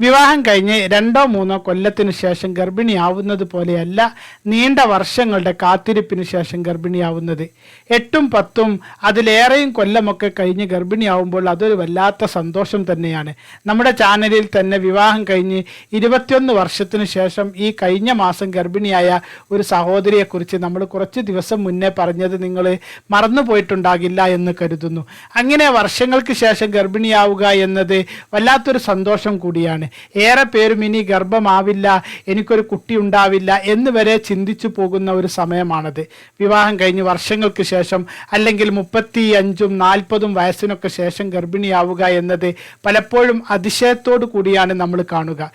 വിവാഹം കഴിഞ്ഞ് രണ്ടോ മൂന്നോ കൊല്ലത്തിനു ശേഷം ഗർഭിണിയാവുന്നത് പോലെയല്ല നീണ്ട വർഷങ്ങളുടെ കാത്തിരിപ്പിന് ശേഷം ഗർഭിണിയാവുന്നത്. എട്ടും പത്തും അതിലേറെയും കൊല്ലമൊക്കെ കഴിഞ്ഞ് ഗർഭിണിയാവുമ്പോൾ അതൊരു വല്ലാത്ത സന്തോഷം തന്നെയാണ്. നമ്മുടെ ചാനലിൽ തന്നെ വിവാഹം കഴിഞ്ഞ് ഇരുപത്തിയൊന്ന് വർഷത്തിന് ശേഷം ഈ കഴിഞ്ഞ മാസം ഗർഭിണിയായ ഒരു സഹോദരിയെക്കുറിച്ച് നമ്മൾ കുറച്ച് ദിവസം മുന്നേ പറഞ്ഞത് നിങ്ങൾ മറന്നുപോയിട്ടുണ്ടാകില്ല എന്ന് കരുതുന്നു. അങ്ങനെ വർഷങ്ങൾക്ക് ശേഷം ഗർഭിണിയാവുക എന്നത് വല്ലാത്തൊരു സന്തോഷം കൂടിയാണ്. ഏറെ പേരും ഇനി ഗർഭമാവില്ല എനിക്കൊരു കുട്ടി ഉണ്ടാവില്ല എന്ന് വരെ ചിന്തിച്ചു പോകുന്ന ഒരു സമയമാണത്. വിവാഹം കഴിഞ്ഞ് വർഷങ്ങൾക്ക് ശേഷം അല്ലെങ്കിൽ മുപ്പത്തി അഞ്ചും നാൽപ്പതും വയസ്സിനൊക്കെ ശേഷം ഗർഭിണിയാവുക എന്നത് പലപ്പോഴും അതിശയത്തോടു കൂടിയാണ് നമ്മൾ കാണുക.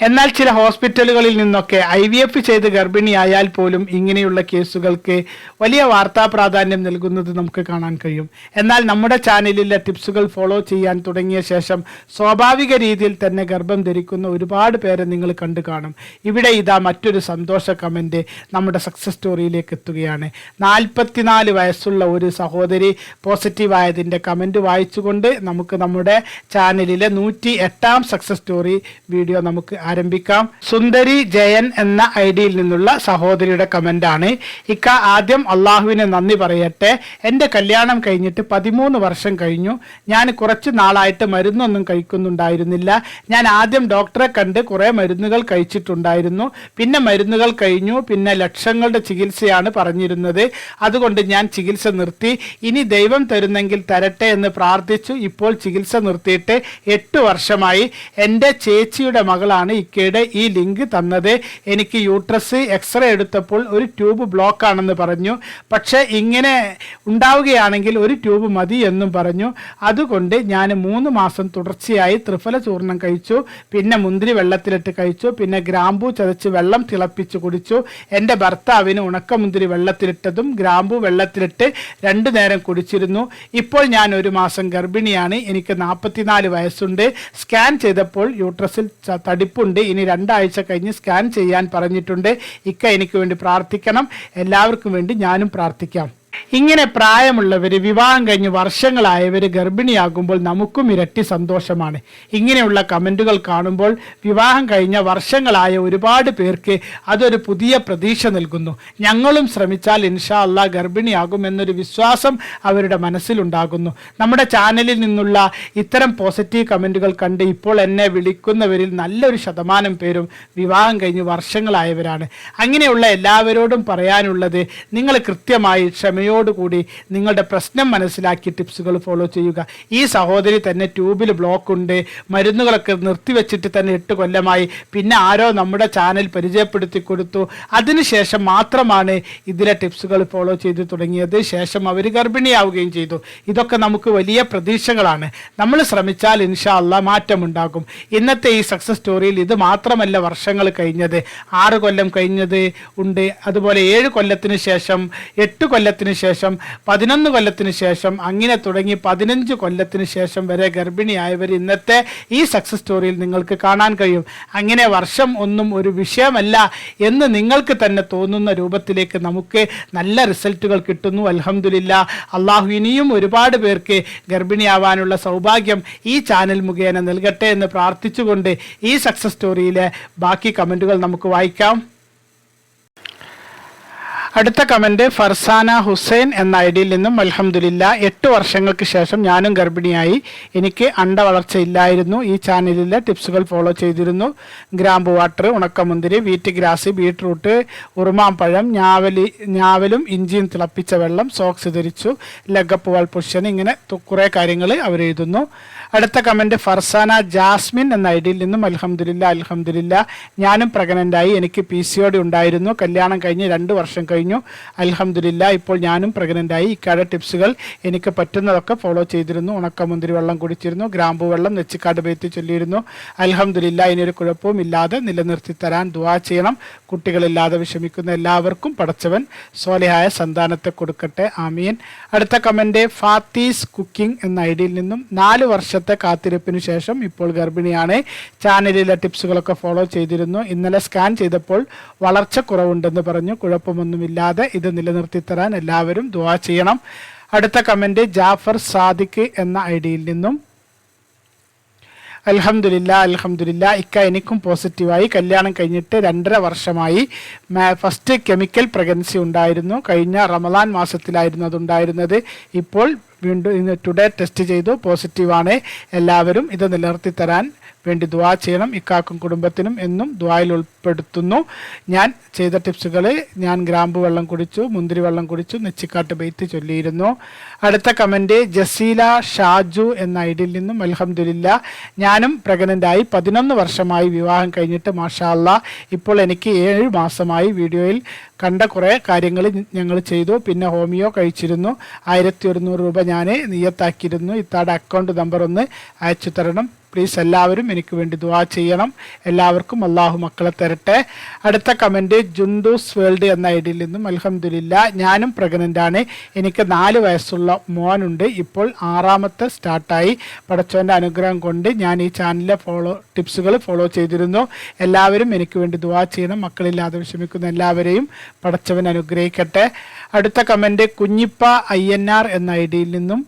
എന്നാൽ ചില ഹോസ്പിറ്റലുകളിൽ നിന്നൊക്കെ ഐ വി എഫ് ചെയ്ത് ഗർഭിണിയായാൽ പോലും ഇങ്ങനെയുള്ള കേസുകൾക്ക് വലിയ വാർത്താ പ്രാധാന്യം നൽകുന്നത് നമുക്ക് കാണാൻ കഴിയും. എന്നാൽ നമ്മുടെ ചാനലിലെ ടിപ്സുകൾ ഫോളോ ചെയ്യാൻ തുടങ്ങിയ ശേഷം സ്വാഭാവിക രീതിയിൽ തന്നെ ഗർഭം ധരിക്കുന്ന ഒരുപാട് പേരെ നിങ്ങൾ കണ്ടു കാണും. ഇവിടെ ഇതാ മറ്റൊരു സന്തോഷ കമന്റ് നമ്മുടെ സക്സസ് സ്റ്റോറിയിലേക്ക് എത്തുകയാണ്. നാൽപ്പത്തിനാല് വയസ്സുള്ള ഒരു സഹോദരി പോസിറ്റീവ് ആയതിന്റെ കമന്റ് വായിച്ചുകൊണ്ട് നമുക്ക് നമ്മുടെ ചാനലിലെ നൂറ്റി എട്ടാം സക്സസ് സ്റ്റോറി വീഡിയോ നമുക്ക് ആരംഭിക്കാം. സുന്ദരി ജയൻ എന്ന ഐ ഡിയിൽ നിന്നുള്ള സഹോദരിയുടെ കമന്റ് ആണ്. ഇക്ക ആദ്യം അള്ളാഹുവിനെ നന്ദി പറയട്ടെ. എന്റെ കല്യാണം കഴിഞ്ഞിട്ട് പതിമൂന്ന് വർഷം കഴിഞ്ഞു. ഞാൻ കുറച്ച് നാളായിട്ട് മരുന്നൊന്നും കഴിക്കുന്നുണ്ടായിരുന്നില്ല. ഞാൻ ആദ്യം ഡോക്ടറെ കണ്ട് കുറേ മരുന്നുകൾ കഴിച്ചിട്ടുണ്ടായിരുന്നു. പിന്നെ മരുന്നുകൾ കഴിഞ്ഞു. പിന്നെ ലക്ഷങ്ങളുടെ ചികിത്സയാണ് പറഞ്ഞിരുന്നത്. അതുകൊണ്ട് ഞാൻ ചികിത്സ നിർത്തി. ഇനി ദൈവം തരുന്നെങ്കിൽ തരട്ടെ എന്ന് പ്രാർത്ഥിച്ചു. ഇപ്പോൾ ചികിത്സ നിർത്തിയിട്ട് എട്ട് വർഷമായി. എന്റെ ചേച്ചിയുടെ മകളാണ് ഇക്കയുടെ ഈ ലിങ്ക് തന്നത്. എനിക്ക് യൂട്രസ് എക്സ്റേ എടുത്തപ്പോൾ ഒരു ട്യൂബ് ബ്ലോക്ക് ആണെന്ന് പറഞ്ഞു. പക്ഷേ ഇങ്ങനെ ഉണ്ടാവുകയാണെങ്കിൽ ഒരു ട്യൂബ് മതി എന്നും പറഞ്ഞു. അതുകൊണ്ട് ഞാൻ മൂന്ന് മാസം തുടർച്ചയായി ത്രിഫല ചൂർണം കഴിച്ചു. പിന്നെ മുന്തിരി വെള്ളത്തിലിട്ട് കഴിച്ചു. പിന്നെ ഗ്രാമ്പൂ ചതച്ച് വെള്ളം തിളപ്പിച്ച് കുടിച്ചു. എന്റെ ഭർത്താവിന് ഉണക്കമുന്തിരി വെള്ളത്തിലിട്ടതും ഗ്രാമ്പൂ വെള്ളത്തിലിട്ട് രണ്ടു നേരം കുടിച്ചിരുന്നു. ഇപ്പോൾ ഞാൻ ഒരു മാസം ഗർഭിണിയാണ്. എനിക്ക് നാൽപ്പത്തിനാല് വയസ്സുണ്ട്. സ്കാൻ ചെയ്തപ്പോൾ യൂട്രസിൽ ച- തടിപ്പുണ്ട് ഇനി രണ്ടാഴ്ച കഴിഞ്ഞ് സ്കാൻ ചെയ്യാൻ പറഞ്ഞിട്ടുണ്ട്. ഇക്ക എനിക്ക് വേണ്ടി പ്രാർത്ഥിക്കണം. എല്ലാവർക്കും വേണ്ടി ഞാനും പ്രാർത്ഥിക്കാം. ഇങ്ങനെ പ്രായമുള്ളവർ വിവാഹം കഴിഞ്ഞ് വർഷങ്ങളായവർ ഗർഭിണിയാകുമ്പോൾ നമുക്കും ഇരട്ടി സന്തോഷമാണ്. ഇങ്ങനെയുള്ള കമന്റുകൾ കാണുമ്പോൾ വിവാഹം കഴിഞ്ഞ വർഷങ്ങളായ ഒരുപാട് പേർക്ക് അതൊരു പുതിയ പ്രതീക്ഷ നൽകുന്നു. ഞങ്ങളും ശ്രമിച്ചാൽ ഇൻഷാ അള്ളാ ഗർഭിണിയാകും എന്നൊരു വിശ്വാസം അവരുടെ മനസ്സിലുണ്ടാകുന്നു. നമ്മുടെ ചാനലിൽ നിന്നുള്ള ഇത്തരം പോസിറ്റീവ് കമന്റുകൾ കണ്ട് ഇപ്പോൾ എന്നെ വിളിക്കുന്നവരിൽ നല്ലൊരു ശതമാനം പേരും വിവാഹം കഴിഞ്ഞ് വർഷങ്ങളായവരാണ്. അങ്ങനെയുള്ള എല്ലാവരോടും പറയാനുള്ളത് നിങ്ങൾ കൃത്യമായി ക്ഷമയോടുകൂടി നിങ്ങളുടെ പ്രശ്നം മനസ്സിലാക്കി ടിപ്സുകൾ ഫോളോ ചെയ്യുക. ഈ സഹോദരി തന്നെ ട്യൂബിൽ ബ്ലോക്ക് ഉണ്ട്. മരുന്നുകളൊക്കെ നിർത്തിവെച്ചിട്ട് തന്നെ എട്ട് കൊല്ലമായി. പിന്നെ ആരോ നമ്മുടെ ചാനൽ പരിചയപ്പെടുത്തി കൊടുത്തു. അതിനുശേഷം മാത്രമാണ് ഇതിലെ ടിപ്സുകൾ ഫോളോ ചെയ്ത് തുടങ്ങിയത്. ശേഷം അവർ ഗർഭിണിയാവുകയും ചെയ്തു. ഇതൊക്കെ നമുക്ക് വലിയ പ്രതീക്ഷകളാണ്. നമ്മൾ ശ്രമിച്ചാൽ ഇൻഷാ അല്ല മാറ്റമുണ്ടാകും. ഇന്നത്തെ ഈ സക്സസ് സ്റ്റോറിയിൽ ഇത് മാത്രമല്ല വർഷങ്ങൾ കഴിഞ്ഞത്. ആറ് കൊല്ലം കഴിഞ്ഞത് ഉണ്ട്. അതുപോലെ ഏഴ് കൊല്ലത്തിന് ശേഷം എട്ട് കൊല്ലത്തിന് ശേഷം പതിനൊന്ന് കൊല്ലത്തിന് ശേഷം അങ്ങനെ തുടങ്ങി പതിനഞ്ച് കൊല്ലത്തിന് ശേഷം വരെ ഗർഭിണിയായവർ ഇന്നത്തെ ഈ സക്സസ് സ്റ്റോറിയിൽ നിങ്ങൾക്ക് കാണാൻ കഴിയും. അങ്ങനെ വർഷം ഒന്നും ഒരു വിഷയമല്ല എന്ന് നിങ്ങൾക്ക് തന്നെ തോന്നുന്ന രൂപത്തിലേക്ക് നമുക്ക് നല്ല റിസൾട്ടുകൾ കിട്ടുന്നു. അലഹമുല്ല അള്ളാഹു ഇനിയും ഒരുപാട് പേർക്ക് ഗർഭിണിയാവാനുള്ള സൗഭാഗ്യം ഈ ചാനൽ മുഖേന നൽകട്ടെ എന്ന് പ്രാർത്ഥിച്ചുകൊണ്ട് ഈ സക്സസ് സ്റ്റോറിയിലെ ബാക്കി കമന്റുകൾ നമുക്ക് വായിക്കാം. അടുത്ത കമന്റ് ഫർസാന ഹുസൈൻ എന്ന ഐ ഡിയിൽ നിന്നും അലഹമുല്ല എട്ട് വർഷങ്ങൾക്ക് ശേഷം ഞാനും ഗർഭിണിയായി. എനിക്ക് അണ്ട വളർച്ച ഇല്ലായിരുന്നു ഈ ചാനലിലെ ടിപ്സുകൾ ഫോളോ ചെയ്തിരുന്നു. ഗ്രാമ്പു വാട്ടർ ഉണക്കമുന്തിരി വീറ്റ് ഗ്രാസ് ബീട്രൂട്ട് ഉറുമാമ്പഴം ഞാവലി ഞാവലും ഇഞ്ചിയും തിളപ്പിച്ച വെള്ളം സോക്സ് ധരിച്ചു ലഗപ്പുവാൾ പുഷ്യൻ ഇങ്ങനെ തു- കുറേ കാര്യങ്ങൾ അവർ എഴുതുന്നു. അടുത്ത കമന്റ് ഫർസാന ജാസ്മിൻ എന്ന ഐ ഡിയിൽ നിന്നും അലഹമുല്ല അലഹമുല്ല ഞാനും പ്രഗ്നന്റായി എനിക്ക് പി സി ഉണ്ടായിരുന്നു. കല്യാണം കഴിഞ്ഞ് രണ്ട് വർഷം കഴിഞ്ഞു. കഴിഞ്ഞു. അലഹമില്ല ഇപ്പോൾ ഞാനും പ്രഗ്നന്റായി ഇക്കാടെ ടിപ്സുകൾ എനിക്ക് പറ്റുന്നതൊക്കെ ഫോളോ ചെയ്തിരുന്നു. ഉണക്കമുന്തിരി വെള്ളം കുടിച്ചിരുന്നു. ഗ്രാമ്പു വെള്ളം നെച്ചിക്കാട് പേത്തി ചൊല്ലിയിരുന്നു. അലഹമില്ല ഇനിയൊരു കുഴപ്പവും ഇല്ലാതെ നിലനിർത്തി തരാൻ ദുവാ ചെയ്യണം. കുട്ടികളില്ലാതെ വിഷമിക്കുന്ന എല്ലാവർക്കും പടച്ചവൻ സോലയായ സന്താനത്തെ കൊടുക്കട്ടെ. ആമീൻ. അടുത്ത കമന്റ് ഫാത്തീസ് കുക്കിംഗ് എന്ന ഐ ഡിയിൽ നിന്നും നാല് വർഷത്തെ കാത്തിരിപ്പിന് ശേഷം ഇപ്പോൾ ഗർഭിണിയാണ്. ചാനലിലെ ടിപ്സുകളൊക്കെ ഫോളോ ചെയ്തിരുന്നു. ഇന്നലെ സ്കാൻ ചെയ്തപ്പോൾ വളർച്ച കുറവുണ്ടെന്ന് പറഞ്ഞു കുഴപ്പമൊന്നുമില്ലാതെ ഇത് നിലനിർത്തി തരാൻ എല്ലാവരും ദുവാ ചെയ്യണം. അടുത്ത കമന്റ് ജാഫർ സാദിഖ് എന്ന ഐ ഡിയിൽ നിന്നും. അലഹമുല്ല അലഹമുല്ല ഇക്ക എനിക്കും പോസിറ്റീവായി കല്യാണം കഴിഞ്ഞിട്ട് രണ്ടര വർഷമായി. ഫസ്റ്റ് കെമിക്കൽ പ്രഗ്നൻസി ഉണ്ടായിരുന്നു. കഴിഞ്ഞ റമദാൻ മാസത്തിലായിരുന്നു അതുണ്ടായിരുന്നത്. ഇപ്പോൾ വീണ്ടും ഇന്ന് ടുഡേ ടെസ്റ്റ് ചെയ്തു. പോസിറ്റീവാണ് എല്ലാവരും ഇത് നിലനിർത്തി തരാൻ വേണ്ടി ദ്വാ ചെയ്യണം. ഇക്കാക്കും കുടുംബത്തിനും എന്നും ദ്വായിൽ ഉൾപ്പെടുത്തുന്നു. ഞാൻ ചെയ്ത ടിപ്സുകൾ ഞാൻ ഗ്രാമ്പു വെള്ളം കുടിച്ചു മുന്തിരി വെള്ളം കുടിച്ചു നെച്ചിക്കാട്ട് ബെയ്ത്ത് ചൊല്ലിയിരുന്നു. അടുത്ത കമന്റ് ജസീല ഷാജു എന്ന ഐഡിയിൽ നിന്നും അലഹമുല്ല ഞാനും പ്രഗ്നന്റായി പതിനൊന്ന് വർഷമായി വിവാഹം കഴിഞ്ഞിട്ട് മാഷാല്ല ഇപ്പോൾ എനിക്ക് ഏഴ് മാസമായി വീഡിയോയിൽ കണ്ട കുറേ കാര്യങ്ങൾ ഞങ്ങൾ ചെയ്തു. പിന്നെ ഹോമിയോ കഴിച്ചിരുന്നു. ആയിരത്തി ഒരുന്നൂറ് രൂപ ഞാൻ നിയത്താക്കിയിരുന്നു. ഇത്താടെ അക്കൗണ്ട് നമ്പർ ഒന്ന് അയച്ചു തരണം പ്ലീസ് എല്ലാവരും എനിക്ക് വേണ്ടി ദുവാ ചെയ്യണം. എല്ലാവർക്കും അള്ളാഹു മക്കളെ തരട്ടെ. അടുത്ത കമന്റ് ജുണ്ടൂസ് വേൾഡ് എന്ന ഐഡിയിൽ നിന്നും അലഹമില്ല ഞാനും പ്രഗ്നന്റാണ് എനിക്ക് നാല് വയസ്സുള്ള മോനുണ്ട്. ഇപ്പോൾ ആറാമത്തെ സ്റ്റാർട്ടായി പടച്ചോന്റെ അനുഗ്രഹം കൊണ്ട് ഞാൻ ഈ ചാനലിലെ ഫോളോ ടിപ്സുകൾ ഫോളോ ചെയ്തിരുന്നു. എല്ലാവരും എനിക്ക് വേണ്ടി ദുവാ ചെയ്യണം. മക്കളില്ലാതെ വിഷമിക്കുന്ന എല്ലാവരെയും പടച്ചവൻ അനുഗ്രഹിക്കട്ടെ. അടുത്ത comment Kunjippa I N R എന്ന ഐ ഡിയിൽ നിന്നും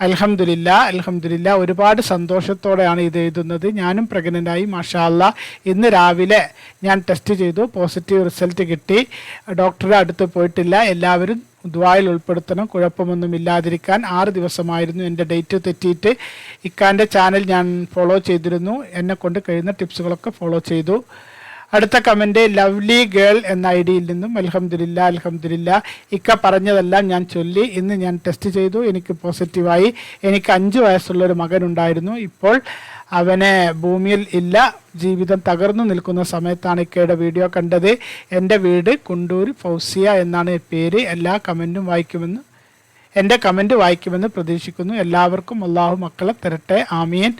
അലഹമില്ല അലഹമില്ല ഒരുപാട് സന്തോഷത്തോടെയാണ് ഇത് എഴുതുന്നത്. ഞാനും പ്രഗ്നന്റായി മാഷാല്ല ഇന്ന് രാവിലെ ഞാൻ ടെസ്റ്റ് ചെയ്തു പോസിറ്റീവ് റിസൾട്ട് കിട്ടി. ഡോക്ടറെ അടുത്ത് പോയിട്ടില്ല. എല്ലാവരും ദ്വായിൽ ഉൾപ്പെടുത്തണം കുഴപ്പമൊന്നും ഇല്ലാതിരിക്കാൻ. ആറ് ദിവസമായിരുന്നു എന്റെ ഡേറ്റ് തെറ്റിയിട്ട്. ഇക്കാന്റെ ചാനൽ ഞാൻ ഫോളോ ചെയ്തിരുന്നു. എന്നെ കൊണ്ട് കഴിയുന്ന ടിപ്സുകളൊക്കെ ഫോളോ ചെയ്തു. അടുത്ത കമന്റ് ലവ്ലി ഗേൾ എന്ന ഐ ഡിയിൽ നിന്നും അലഹമില്ല അലഹമില്ല ഇക്ക പറഞ്ഞതെല്ലാം ഞാൻ ചൊല്ലി ഇന്ന് ഞാൻ ടെസ്റ്റ് ചെയ്തു എനിക്ക് പോസിറ്റീവായി എനിക്ക് അഞ്ച് വയസ്സുള്ളൊരു മകനുണ്ടായിരുന്നു. ഇപ്പോൾ അവനെ ഭൂമിയിൽ ഇല്ല ജീവിതം തകർന്നു നിൽക്കുന്ന സമയത്താണ് ഇക്കയുടെ വീഡിയോ കണ്ടത്. എന്റെ വീട് കുണ്ടൂർ ഫൗസിയ എന്നാണ് പേര്. എല്ലാ കമന്റും വായിക്കുമെന്ന് എന്റെ കമന്റ് വായിക്കുമെന്ന് പ്രതീക്ഷിക്കുന്നു. എല്ലാവർക്കും അള്ളാഹു മക്കളെ തരട്ടെ. ആമീൻ.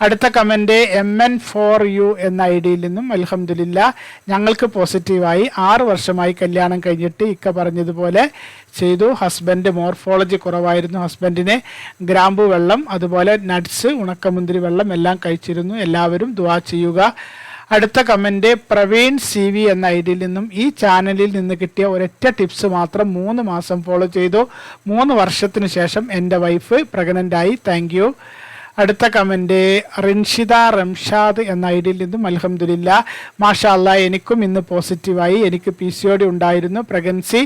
അടുത്ത comment M N four U എന്ന ഐ ഡിയിൽ നിന്നും അലഹമില്ല ഞങ്ങൾക്ക് പോസിറ്റീവായി ആറ് വർഷമായി കല്യാണം കഴിഞ്ഞിട്ട് ഇക്ക പറഞ്ഞതുപോലെ ചെയ്തു. ഹസ്ബൻഡ് മോർഫോളജി കുറവായിരുന്നു ഹസ്ബൻഡിന് ഗ്രാമ്പു വെള്ളം അതുപോലെ നട്ട്സ് ഉണക്കമുന്തിരി വെള്ളം എല്ലാം കഴിച്ചിരുന്നു. എല്ലാവരും ദുവാ ചെയ്യുക. അടുത്ത കമന്റ് പ്രവീൺ സി വി എന്ന ഐ ഡിയിൽ നിന്നും ഈ ചാനലിൽ നിന്ന് കിട്ടിയ ഒരൊറ്റ ടിപ്സ് മാത്രം മൂന്ന് മാസം ഫോളോ ചെയ്തു. മൂന്ന് വർഷത്തിന് ശേഷം എന്റെ വൈഫ് പ്രഗ്നന്റായി താങ്ക് അടുത്ത കമന്റ് റിൻഷിത റംഷാദ് എന്ന ഐ ഡിയിൽ നിന്നും അലഹമില്ല മാഷാ അല്ല എനിക്കും ഇന്ന് പോസിറ്റീവായി. എനിക്ക് പി സി ഒ ഡി ഉണ്ടായിരുന്നു പ്രഗ്നൻസി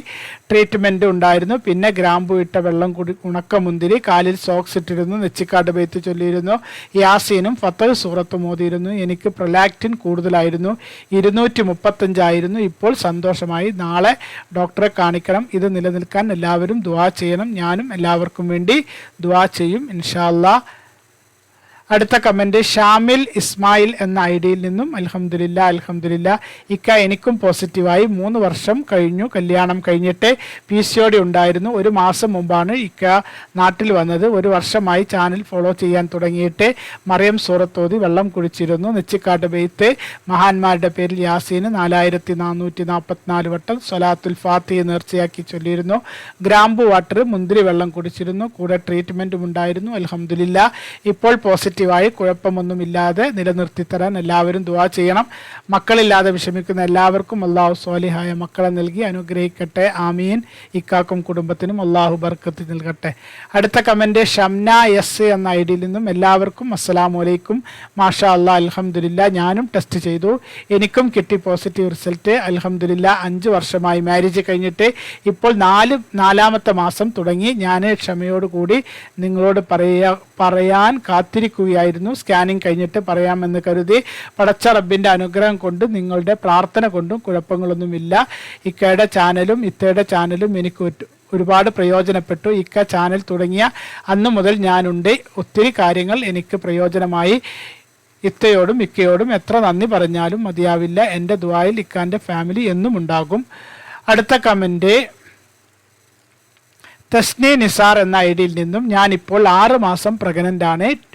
ട്രീറ്റ്മെന്റ് ഉണ്ടായിരുന്നു. പിന്നെ ഗ്രാമ്പു ഇട്ട വെള്ളം കുടി ഉണക്കമുന്തിരി കാലിൽ സോക്സ് ഇട്ടിരുന്നു നെച്ചിക്കാട് ബെയ്ത്ത് ചൊല്ലിയിരുന്നു യാസീനും ഫത്തൽ സൂറത്തും മോതിയിരുന്നു. എനിക്ക് പ്രൊലാക്റ്റിൻ കൂടുതലായിരുന്നു ഇരുന്നൂറ്റി മുപ്പത്തഞ്ചായിരുന്നു ഇപ്പോൾ സന്തോഷമായി. നാളെ ഡോക്ടറെ കാണിക്കണം. ഇത് നിലനിൽക്കാൻ എല്ലാവരും ദുവാ ചെയ്യണം. ഞാനും എല്ലാവർക്കും വേണ്ടി ദുവാ ചെയ്യും ഇൻഷാല്ലാ അടുത്ത കമന്റ് ഷാമിൽ ഇസ്മായിൽ എന്ന ഐ ഡിയിൽ നിന്നും അലഹമില്ല അലഹമില്ല ഇക്ക എനിക്കും പോസിറ്റീവായി മൂന്ന് വർഷം കഴിഞ്ഞു കല്യാണം കഴിഞ്ഞിട്ട് പി സി ഉണ്ടായിരുന്നു. ഒരു മാസം മുമ്പാണ് ഇക്ക നാട്ടിൽ വന്നത്. ഒരു വർഷമായി ചാനൽ ഫോളോ ചെയ്യാൻ തുടങ്ങിയിട്ട് മറിയം സൂറത്തോതി വെള്ളം കുടിച്ചിരുന്നു. നെച്ചിക്കാട്ട് ബെയ്ത്ത് മഹാന്മാരുടെ പേരിൽ യാസീന് നാലായിരത്തി നാനൂറ്റി നാൽപ്പത്തിനാല് വട്ടം സൊലാത്തുൽ ഫാത്തി നേർച്ചയാക്കി ചൊല്ലിയിരുന്നു. ഗ്രാമ്പു വാട്ടർ മുന്തിരി വെള്ളം കുടിച്ചിരുന്നു. കൂടെ ട്രീറ്റ്മെന്റും ഉണ്ടായിരുന്നു. അലഹമില്ല ഇപ്പോൾ പോസിറ്റീവ് പോസിറ്റീവായി കുഴപ്പമൊന്നുമില്ലാതെ നിലനിർത്തി തരാൻ എല്ലാവരും ദുവാ ചെയ്യണം. മക്കളില്ലാതെ വിഷമിക്കുന്ന എല്ലാവർക്കും അള്ളാഹു സ്വാലിഹായ മക്കളെ നൽകി അനുഗ്രഹിക്കട്ടെ. ആമീൻ. ഇക്കാക്കും കുടുംബത്തിനും അള്ളാഹു ബർക്കത്ത് നൽകട്ടെ. അടുത്ത കമന്റ് ഷംന എസ് എന്ന ഐ ഡിയിൽ നിന്നും എല്ലാവർക്കും അസ്സലാമു അലൈക്കും. മാഷാ അള്ളാഹ് അലഹമുല്ല ഞാനും ടെസ്റ്റ് ചെയ്തു. എനിക്കും കിട്ടി പോസിറ്റീവ് റിസൾട്ട് അലഹമുല്ല അഞ്ച് വർഷമായി മാരേജ് കഴിഞ്ഞിട്ട് ഇപ്പോൾ നാല് നാലാമത്തെ മാസം തുടങ്ങി. ഞാൻ ക്ഷമയോടുകൂടി നിങ്ങളോട് പറയുക പറയാൻ കാത്തിരിക്കുകയായിരുന്നു സ്കാനിങ് കഴിഞ്ഞിട്ട് പറയാമെന്ന് കരുതി പടച്ച റബ്ബിന്റെ അനുഗ്രഹം കൊണ്ടും നിങ്ങളുടെ പ്രാർത്ഥന കൊണ്ടും കുഴപ്പങ്ങളൊന്നുമില്ല. ഇക്കയുടെ ചാനലും ഇത്തയുടെ ചാനലും എനിക്ക് ഒരുപാട് പ്രയോജനപ്പെട്ടു. ഇക്ക ചാനൽ തുടങ്ങിയ അന്ന് മുതൽ ഞാനുണ്ട്. ഒത്തിരി കാര്യങ്ങൾ എനിക്ക് പ്രയോജനമായി. ഇത്തയോടും ഇക്കയോടും എത്ര നന്ദി പറഞ്ഞാലും മതിയാവില്ല. എന്റെ ദ്വായിൽ ഇക്കാന്റെ ഫാമിലി എന്നും ഉണ്ടാകും. അടുത്ത കമന്റ് തസ്നി നിസാർ എന്ന ഐ ഡിയിൽ നിന്നും ഞാനിപ്പോൾ ആറ് മാസം പ്രഗ്നന്റ്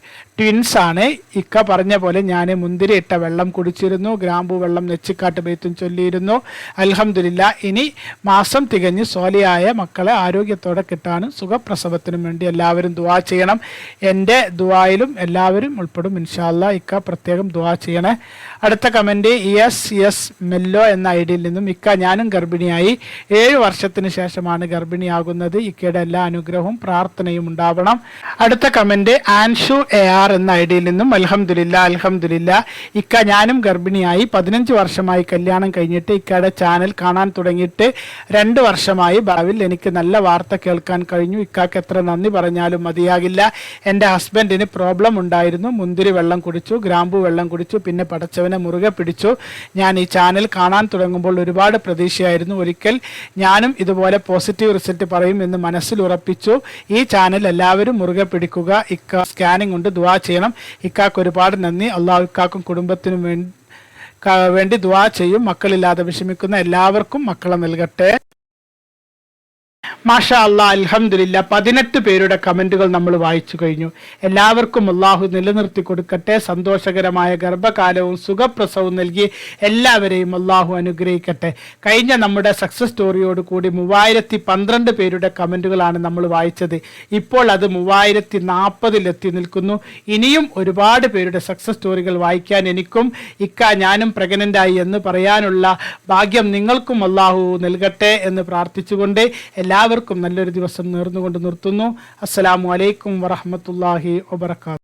ആണ് ട്വിൻസ് ആണ്. ഇക്ക പറഞ്ഞ പോലെ ഞാൻ മുന്തിരി ഇട്ട വെള്ളം കുടിച്ചിരുന്നു. ഗ്രാമ്പു വെള്ളം നെച്ചിക്കാട്ട് ബെയ്ത്തും ചൊല്ലിയിരുന്നു. അലഹമില്ല ഇനി മാസം തികഞ്ഞ് സോലിയായ മക്കളെ ആരോഗ്യത്തോടെ കിട്ടാനും സുഖപ്രസവത്തിനും വേണ്ടി എല്ലാവരും ദുവാ ചെയ്യണം. എന്റെ ദുവായിലും എല്ലാവരും ഉൾപ്പെടും ഇൻഷാല്ല ഇക്ക പ്രത്യേകം ദുവാ ചെയ്യണേ. അടുത്ത കമന്റ് യെസ് യെസ് മെല്ലോ എന്ന ഐ ഡിയിൽ നിന്നും ഇക്ക ഞാനും ഗർഭിണിയായി. ഏഴ് വർഷത്തിന് ശേഷമാണ് ഗർഭിണിയാകുന്നത്. ഇക്കയുടെ എല്ലാ അനുഗ്രഹവും പ്രാർത്ഥനയും ഉണ്ടാവണം. അടുത്ത കമന്റ് ആൻഷു എ ആർ എന്ന ഐ ഡിയിൽ നിന്നും അൽഹംദുലില്ല അൽഹംദുലില്ല. ഇക്ക ഞാനും ഗർഭിണിയായി പതിനഞ്ച് വർഷമായി കല്യാണം കഴിഞ്ഞിട്ട് ഇക്കയുടെ ചാനൽ കാണാൻ തുടങ്ങിയിട്ട് രണ്ട് വർഷമായി ഭാവിൽ എനിക്ക് നല്ല വാർത്ത കേൾക്കാൻ കഴിഞ്ഞു. ഇക്കാക്ക് എത്ര നന്ദി പറഞ്ഞാലും മതിയാകില്ല. എന്റെ ഹസ്ബൻഡിന് പ്രോബ്ലം ഉണ്ടായിരുന്നു. മുന്തിരി വെള്ളം കുടിച്ചു ഗ്രാമ്പു വെള്ളം കുടിച്ചു പിന്നെ പടച്ചവനെ മുറുകെ പിടിച്ചു. ഞാൻ ഈ ചാനൽ കാണാൻ തുടങ്ങുമ്പോൾ ഒരുപാട് പ്രതീക്ഷയായിരുന്നു. ഒരിക്കൽ ഞാനും ഇതുപോലെ പോസിറ്റീവ് റിസൾട്ട് പറയും എന്ന് മനസ്സിൽ ഉറപ്പിച്ചു. ഈ ചാനൽ എല്ലാവരും മുറുകെ പിടിക്കുക. ഇക്ക സ്കാനിംഗ് കൊണ്ട് ദുവാ ചെയ്യണം. ഇക്കാക്ക് ഒരുപാട് നന്ദി. അള്ളാഹു ഇക്കാക്കും കുടുംബത്തിനും വേണ്ടി ദുവാ ചെയ്യും. മക്കളില്ലാതെ വിഷമിക്കുന്ന എല്ലാവർക്കും മക്കളെ നൽകട്ടെ. മാഷാ അല്ല അലഹമില്ല പതിനെട്ട് പേരുടെ കമന്റുകൾ നമ്മൾ വായിച്ചു കഴിഞ്ഞു. എല്ലാവർക്കും അള്ളാഹു നിലനിർത്തി കൊടുക്കട്ടെ. സന്തോഷകരമായ ഗർഭകാലവും സുഖപ്രസവവും നൽകി എല്ലാവരെയും അള്ളാഹു അനുഗ്രഹിക്കട്ടെ. കഴിഞ്ഞ നമ്മുടെ സക്സസ് സ്റ്റോറിയോട് കൂടി മൂവായിരത്തി പന്ത്രണ്ട് പേരുടെ കമന്റുകളാണ് നമ്മൾ വായിച്ചത്. ഇപ്പോൾ അത് മൂവായിരത്തി നാൽപ്പതിലെത്തി നിൽക്കുന്നു. ഇനിയും ഒരുപാട് പേരുടെ സക്സസ് സ്റ്റോറികൾ വായിക്കാൻ എനിക്കും ഇക്ക ഞാനും പ്രഗ്നന്റായി എന്ന് പറയാനുള്ള ഭാഗ്യം നിങ്ങൾക്കും അള്ളാഹു നൽകട്ടെ എന്ന് പ്രാർത്ഥിച്ചുകൊണ്ട് എല്ലാവർക്കും നല്ലൊരു ദിവസം നേർന്നുകൊണ്ട് നിർത്തുന്നു. അസ്സലാമു അലൈക്കും വറഹമത്തല്ലാഹി വബർക്കാത്തു